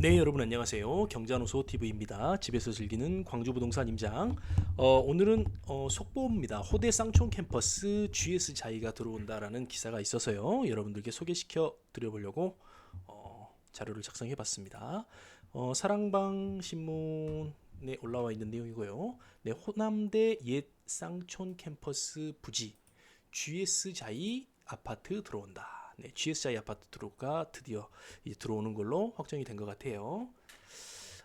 네 여러분 안녕하세요. 경자노소 TV입니다. 집에서 즐기는 광주 부동산 임장. 어, 오늘은 어, 속보입니다. 호대 쌍촌 캠퍼스 GS 자이가 들어온다라는 기사가 있어서요. 여러분들께 소개시켜 드려보려고 어, 자료를 작성해 봤습니다. 어, 사랑방 신문에 올라와 있는 내용이고요. 네 호남대 옛 쌍촌 캠퍼스 부지 GS 자이 아파트 들어온다. 네, GSI 아파트 들어가 드디어 이제 들어오는 걸로 확정이 된 것 같아요.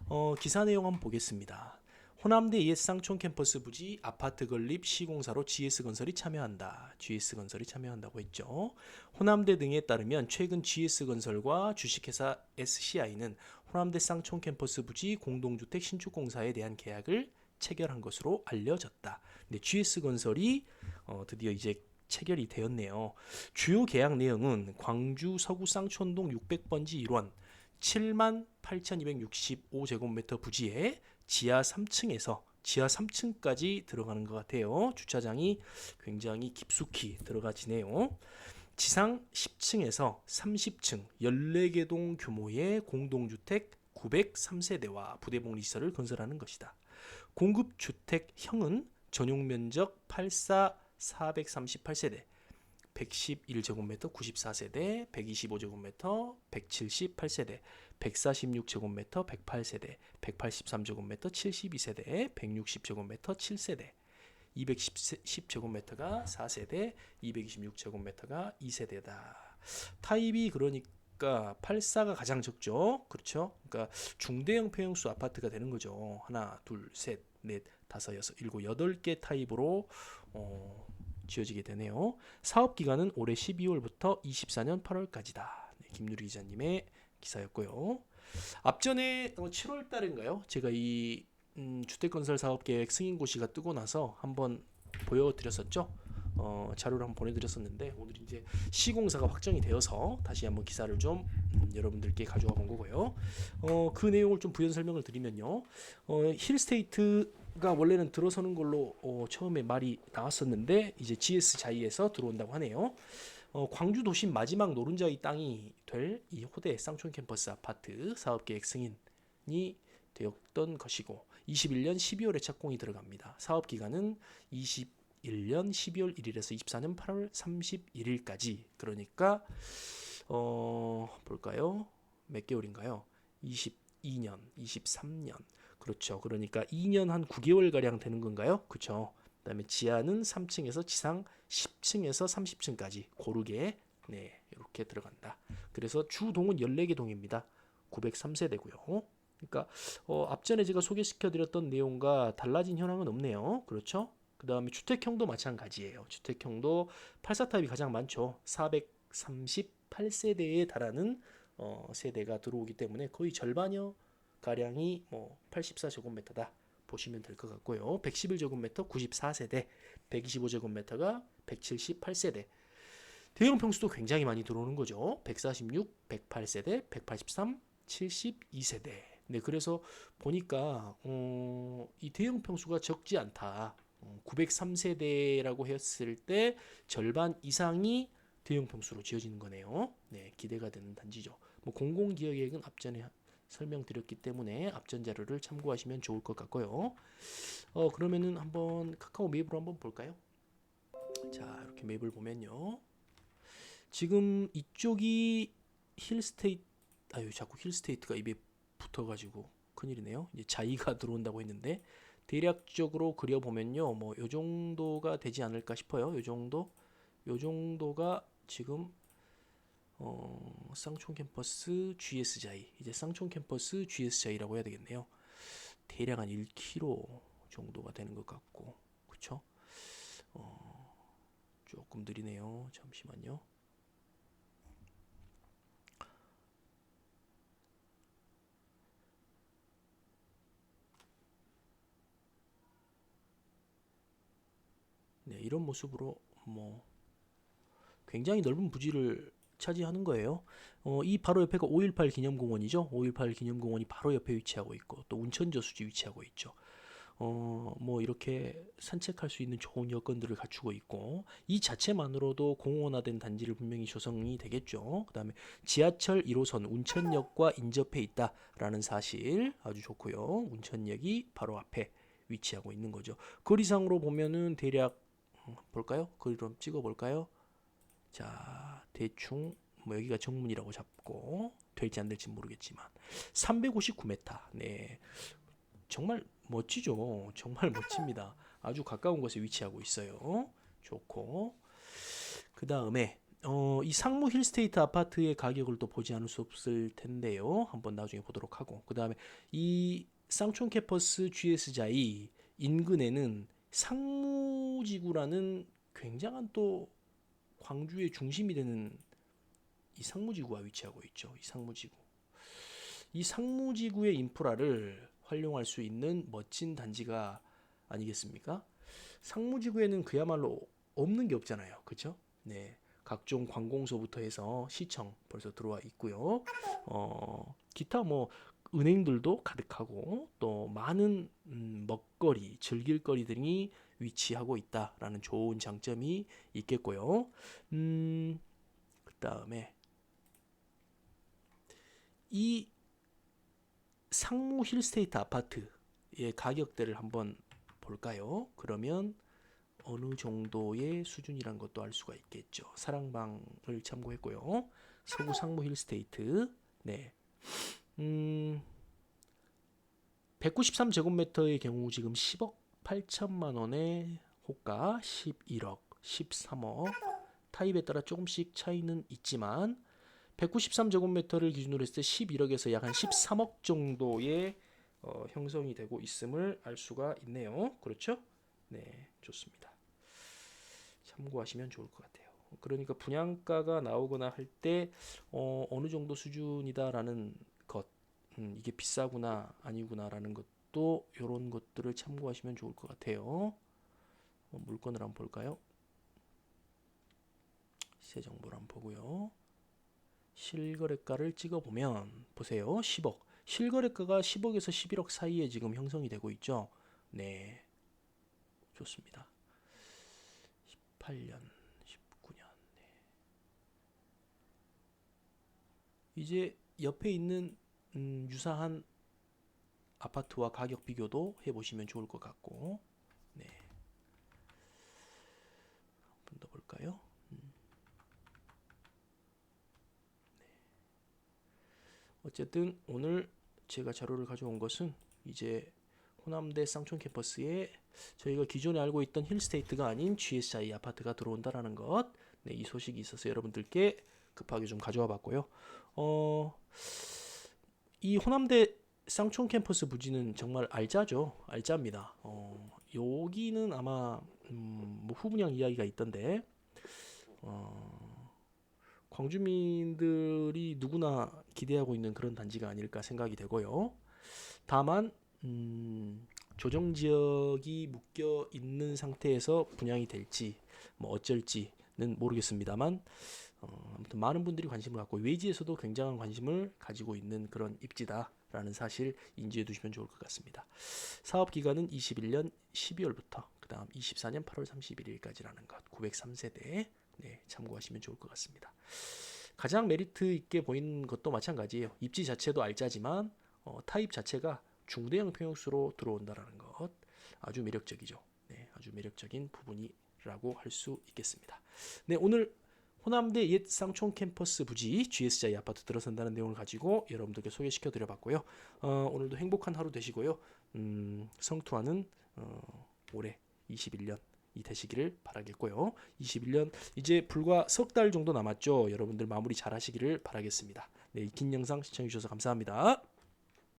어, 기사 내용 한번 보겠습니다. 호남대 옛 쌍촌 캠퍼스 부지 아파트 건립 시공사로 GS건설이 참여한다. GS건설이 참여한다고 했죠. 호남대 등에 따르면 최근 GS건설과 주식회사 SCI는 호남대 쌍촌 캠퍼스 부지 공동주택 신축 공사에 대한 계약을 체결한 것으로 알려졌다. 근데 GS건설이 어, 드디어 이제 체결이 되었네요. 주요 계약 내용은 광주 서구 쌍촌동 600번지 1원 7만 8,265제곱미터 부지에 지하 3층에서 지하 3층까지 들어가는 것 같아요. 주차장이 굉장히 깊숙이 들어가지네요. 지상 10층에서 30층 14개 동 규모의 공동주택 903세대와 부대복리 시설을 건설하는 것이다. 공급 주택형은 전용 면적 84 438세대, 111제곱미터 94세대, 125제곱미터 178세대, 146제곱미터 108세대, 183제곱미터 72세대, 160제곱미터 7세대, 210제곱미터가 4세대, 226제곱미터가 2세대다. 타입이 그러니까 84가 가장 적죠. 그렇죠? 그러니까 중대형 폐형수 아파트가 되는 거죠. 하나, 둘, 셋, 넷, 다섯, 여섯, 일곱, 여덟 개 타입으로 어, 지어지게 되네요. 사업 기간은 올해 12월부터 24년 8월까지다. 네, 김유리 기자님의 기사였고요. 앞전에 7월 달인가요? 제가 이 음, 주택건설 사업계획 승인고시가 뜨고 나서 한번 보여드렸었죠. 어, 자료를 한번 보내드렸었는데 오늘 이제 시공사가 확정이 되어서 다시 한번 기사를 좀 음, 여러분들께 가져와 본 거고요. 어, 그 내용을 좀 부연 설명을 드리면요. 어, 힐스테이트가 원래는 들어서는 걸로 어, 처음에 말이 나왔었는데 이제 GS 자이에서 들어온다고 하네요. 어, 광주 도심 마지막 노른자의 땅이 될 이 호대 쌍촌 캠퍼스 아파트 사업계획 승인이 되었던 것이고 21년 12월에 착공이 들어갑니다. 사업 기간은 21년 12월 1일에서 24년 8월 31일까지 그러니까 어 볼까요? 몇 개월인가요? 22년, 23년. 그렇죠. 그러니까 2년 한 9개월 가량 되는 건가요? 그렇죠. 그다음에 지하는 3층에서 지상 10층에서 30층까지 고르게 네, 이렇게 들어간다. 그래서 주동은 14개 동입니다. 903세대고요. 그러니까 어, 앞전에 제가 소개시켜 드렸던 내용과 달라진 현황은 없네요. 그렇죠? 그 다음에 주택형도 마찬가지예요. 주택형도 84 타입이 가장 많죠. 438세대에 달하는 어, 세대가 들어오기 때문에 거의 절반여 가량이 뭐 84제곱미터다. 보시면 될 것 같고요. 111제곱미터 94세대, 125제곱미터가 178세대. 대형 평수도 굉장히 많이 들어오는 거죠. 146, 108세대, 183, 72세대. 네, 그래서 보니까 어, 이 대형 평수가 적지 않다. 어, 903세대라고 했을 때 절반 이상이 대형 평수로 지어지는 거네요. 네, 기대가 되는 단지죠. 뭐 공공 기여 계획은 앞전에 설명드렸기 때문에 앞전 자료를 참고하시면 좋을 것 같고요. 어, 그러면은 한번 카카오 맵으로 한번 볼까요? 자, 이렇게 맵을 보면요. 지금 이쪽이 힐스테이트 아유 자꾸 힐스테이트가 입에 붙어 가지고 큰일이네요. 이제 자이가 들어온다고 했는데 대략적으로 그려보면요, 뭐 요 정도가 되지 않을까 싶어요. 요 정도, 요 정도가 지금 어, 쌍촌 캠퍼스 GS 자이 이제 쌍촌 캠퍼스 GS 자이라고 해야 되겠네요. 대략 한 1km 정도가 되는 것 같고, 그쵸? 어, 조금 느리네요. 잠시만요. 이런 모습으로 뭐 굉장히 넓은 부지를 차지하는 거예요. 어, 이 바로 옆에가 5.18 기념공원이죠. 5.18 기념공원이 바로 옆에 위치하고 있고 또 운천저 수지 위치하고 있죠. 어, 뭐 이렇게 산책할 수 있는 좋은 여건들을 갖추고 있고 이 자체만으로도 공원화된 단지를 분명히 조성이 되겠죠. 그다음에 지하철 1호선 운천역과 인접해 있다라는 사실 아주 좋고요. 운천역이 바로 앞에 위치하고 있는 거죠. 거리상으로 보면은 대략 음, 볼까요? 거리를 좀 찍어 볼까요? 자, 대충 뭐 여기가 정문이라고 잡고 될지 안 될지 모르겠지만 359m. 네. 정말 멋지죠. 정말 멋집니다. 아주 가까운 곳에 위치하고 있어요. 좋고. 그 다음에 어, 이 상무 힐스테이트 아파트의 가격을 또 보지 않을 수 없을 텐데요. 한번 나중에 보도록 하고. 그 다음에 이 쌍촌 캠퍼스 GS자이 인근에는 상무지구라는 굉장한 또 광주의 중심이 되는 이 상무지구가 위치하고 있죠. 이 상무지구. 이 상무지구의 인프라를 활용할 수 있는 멋진 단지가 아니겠습니까? 상무지구에는 그야말로 없는 게 없잖아요. 그렇죠? 네. 각종 관공서부터 해서 시청 벌써 들어와 있고요. 어, 기타 뭐 은행들도 가득하고 또 많은 음, 먹거리, 즐길거리들이 위치하고 있다라는 좋은 장점이 있겠고요. 음, 그 다음에 이 상무 힐스테이트 아파트의 가격대를 한번 볼까요? 그러면 어느 정도의 수준이란 것도 알 수가 있겠죠. 사랑방을 참고했고요. 서구 상무 힐스테이트. 네. 음. 193제곱미터의 경우 지금 10억 8천만 원의 호가 11억, 13억 타입에 따라 조금씩 차이는 있지만 193제곱미터를 기준으로 했을 때 11억에서 약 한 13억 정도의 어, 형성이 되고 있음을 알 수가 있네요. 그렇죠? 네, 좋습니다. 참고하시면 좋을 것 같아요. 그러니까 분양가가 나오거나 할때 어, 어느 정도 수준이다라는 것, 음, 이게 비싸구나 아니구나라는 것도 이런 것들을 참고하시면 좋을 것 같아요. 어, 물건을 한번 볼까요? 시세 정보를 한번 보고요. 실거래가를 찍어보면 보세요. 10억. 실거래가가 10억에서 11억 사이에 지금 형성이 되고 있죠. 네. 좋습니다. 18년, 19년. 네. 이제 옆에 있는 음, 유사한 아파트와 가격 비교도 해보시면 좋을 것 같고, 네. 한 번 더 볼까요? 어쨌든 오늘 제가 자료를 가져온 것은 이제 호남대 쌍촌 캠퍼스에 저희가 기존에 알고 있던 힐스테이트가 아닌 GSI 아파트가 들어온다라는 것, 네, 이 소식이 있어서 여러분들께 급하게 좀 가져와 봤고요. 어, 이 호남대 쌍촌 캠퍼스 부지는 정말 알짜죠. 알짜입니다. 어, 여기는 아마 음, 뭐 후분양 이야기가 있던데 어, 광주민들이 누구나 기대하고 있는 그런 단지가 아닐까 생각이 되고요. 다만 음, 조정 지역이 묶여 있는 상태에서 분양이 될지 뭐 어쩔지는 모르겠습니다만 어, 아무튼 많은 분들이 관심을 갖고 외지에서도 굉장한 관심을 가지고 있는 그런 입지다라는 사실 인지해 두시면 좋을 것 같습니다. 사업 기간은 21년 12월부터 그다음 24년 8월 31일까지라는 것 903세대 네, 참고하시면 좋을 것 같습니다. 가장 메리트 있게 보이는 것도 마찬가지예요. 입지 자체도 알짜지만 어, 타입 자체가 중대형 평형수로 들어온다라는 것 아주 매력적이죠. 네, 아주 매력적인 부분이라고 할 수 있겠습니다. 네, 오늘 호남대 옛 쌍촌 캠퍼스 부지 GSI 아파트 들어선다는 내용을 가지고 여러분들께 소개시켜 드려봤고요. 어, 오늘도 행복한 하루 되시고요. 음, 성투하는 어, 올해 21년 이 되시기를 바라겠고요. 21년 이제 불과 석 달 정도 남았죠. 여러분들 마무리 잘 하시기를 바라겠습니다. 네, 긴 영상 시청해 주셔서 감사합니다.